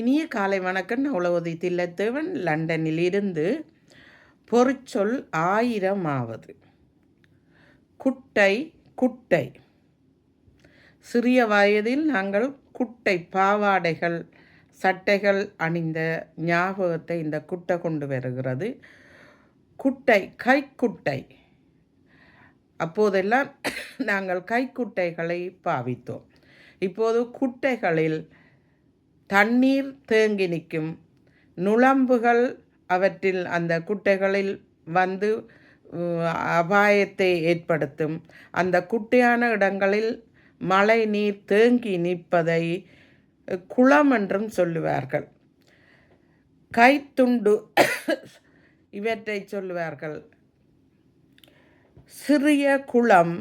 இனிய காலை வணக்கம். உளவுதி தில்லத்தேவன். லண்டனில் இருந்து பொறிச்சொல் ஆயிரம் ஆவது குட்டை குட்டை. சிறிய வயதில் நாங்கள் குட்டை பாவாடைகள் சட்டைகள் அணிந்த ஞாபகத்தை இந்த குட்டை கொண்டு வருகிறது. குட்டை கைக்குட்டை. அப்போதெல்லாம் நாங்கள் கைக்குட்டைகளை பாவித்தோம். இப்போது குட்டைகளில் தண்ணீர் தேங்கி நிற்கும். நுழம்புகள் அவற்றில் அந்த குட்டைகளில் வந்து அபாயத்தை ஏற்படுத்தும். அந்த குட்டையான இடங்களில் மழை நீர் தேங்கி நிற்பதை குளம் என்றும் சொல்லுவார்கள். கைத்துண்டு இவற்றை சொல்லுவார்கள். சிறிய குளம்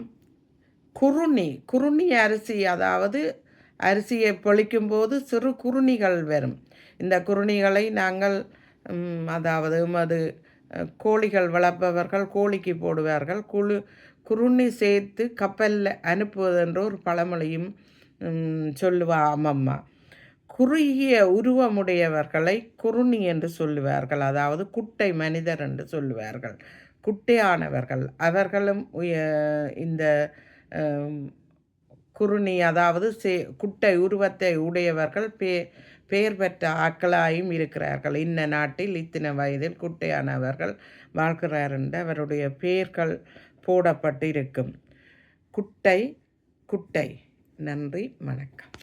குருணி குருணி அரிசி அதாவது அரிசியை பொழிக்கும்போது சிறு குருணிகள் வரும். இந்த குருணிகளை நாங்கள் அதாவது அது கோழிகள் வளர்ப்பவர்கள் கோழிக்கு போடுவார்கள். குழு குருணி சேர்த்து கப்பலில் அனுப்புவது என்ற ஒரு பழமொழியும் சொல்லுவா அம்மம்மா. குறுகிய உருவமுடையவர்களை குருணி என்று சொல்லுவார்கள். அதாவது குட்டை மனிதர் என்று சொல்லுவார்கள். குட்டையானவர்கள். அவர்களும் இந்த குருணி அதாவது சே குட்டை உருவத்தை உடையவர்கள் பே பெயர் பெற்ற ஆக்களாயும் இருக்கிறார்கள். இந்த நாட்டில் இத்தனை வயதில் குட்டையானவர்கள் வாழ்கிறார் என்று அவருடைய பெயர்கள் போடப்பட்டு இருக்கும் குட்டை குட்டை. நன்றி வணக்கம்.